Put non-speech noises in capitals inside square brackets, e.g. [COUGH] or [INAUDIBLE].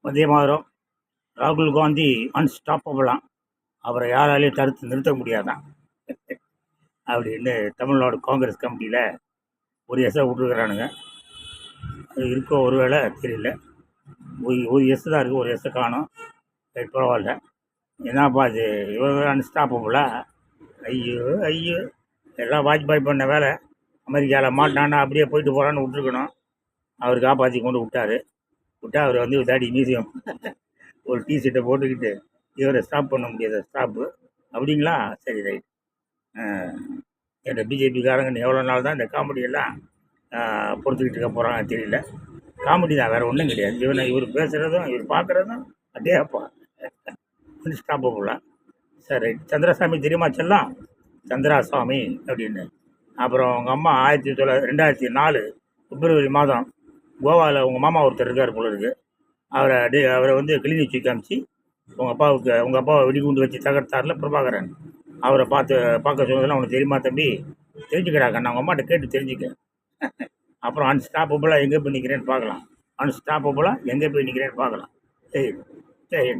வந்தே ராகுல் காந்தி அன்ஸ்டாப்பபிளாம் அவரை யாராலையும் தடுத்து நிறுத்த முடியாதான். அப்படின்னு தமிழ்நாடு காங்கிரஸ் கமிட்டியில் ஒரு எஸ்ஸை விட்டுருக்குறானுங்க. அது இருக்கோ ஒருவேளை தெரியல. ஒரு ஒரு எஸ் தான் இருக்குது ஒரு எஸ்ஸை காணும். சரி பரவாயில்ல. என்னப்பா இது? இவர் அன்ஸ்டாப்பபிளா ஐயோ ஐயோ. எல்லாம் வாஜ்பாய் பண்ண வேலை. அமெரிக்காவில் மாட்டானா அப்படியே போயிட்டு போகிறான்னு விட்டுருக்கணும். அவர் காப்பாற்றி கொண்டு விட்டார். விட்டா அவர் வந்து தாடி மியூசியம் ஒரு டிஷர்ட்டை போட்டுக்கிட்டு இவரை ஸ்டாப் பண்ண முடியாத ஸ்டாப்பு அப்படிங்களா? சரி ரைட் என்னோட பிஜேபிக்காரங்க எவ்வளோ நாள் தான் இந்த காமெடியெல்லாம் பொறுத்துக்கிட்டு இருக்க போகிறாங்க தெரியல. காமெடி தான் வேறு ஒன்றும் கிடையாது. இவனை இவர் பேசுகிறதும் இவர் பார்க்குறதும் அதே அப்பா. போகலாம் சரி ரைட் சந்திரசாமி தெரியுமா செல்லாம்? சந்திராசாமி அப்படின்னு. அப்புறம் அவங்க அம்மா ஆயிரத்தி தொள்ளாயிரத்தி ரெண்டாயிரத்தி நாலு பிப்ரவரி மாதம் கோவாவில் உங்கள் மாமா ஒருத்தர் இருக்கார் போல இருக்கு. அவரை டே அவரை வந்து கிளினிக் தூக்கி காமிச்சு உங்கள் அப்பாவுக்கு உங்கள் அப்பாவை வெடிகுண்டு வச்சு தகர்த்தாரில் பிரபாகரன். அவரை பார்த்து பார்க்க சொன்னதெல்லாம் உனக்கு தெரியுமா தம்பி? தெரிஞ்சுக்கிறாங்க கண்ணா உங்கள் அம்மாட்ட கேட்டு தெரிஞ்சுக்க. [LAUGHS] அப்புறம் அன்ஸ்டாப்பபுளாக எங்கே போய் நிற்கிறேன்னு பார்க்கலாம். அன்ஸ்டாப்பபுளாக எங்கே போய் நிற்கிறேன்னு பார்க்கலாம். சரி சரி.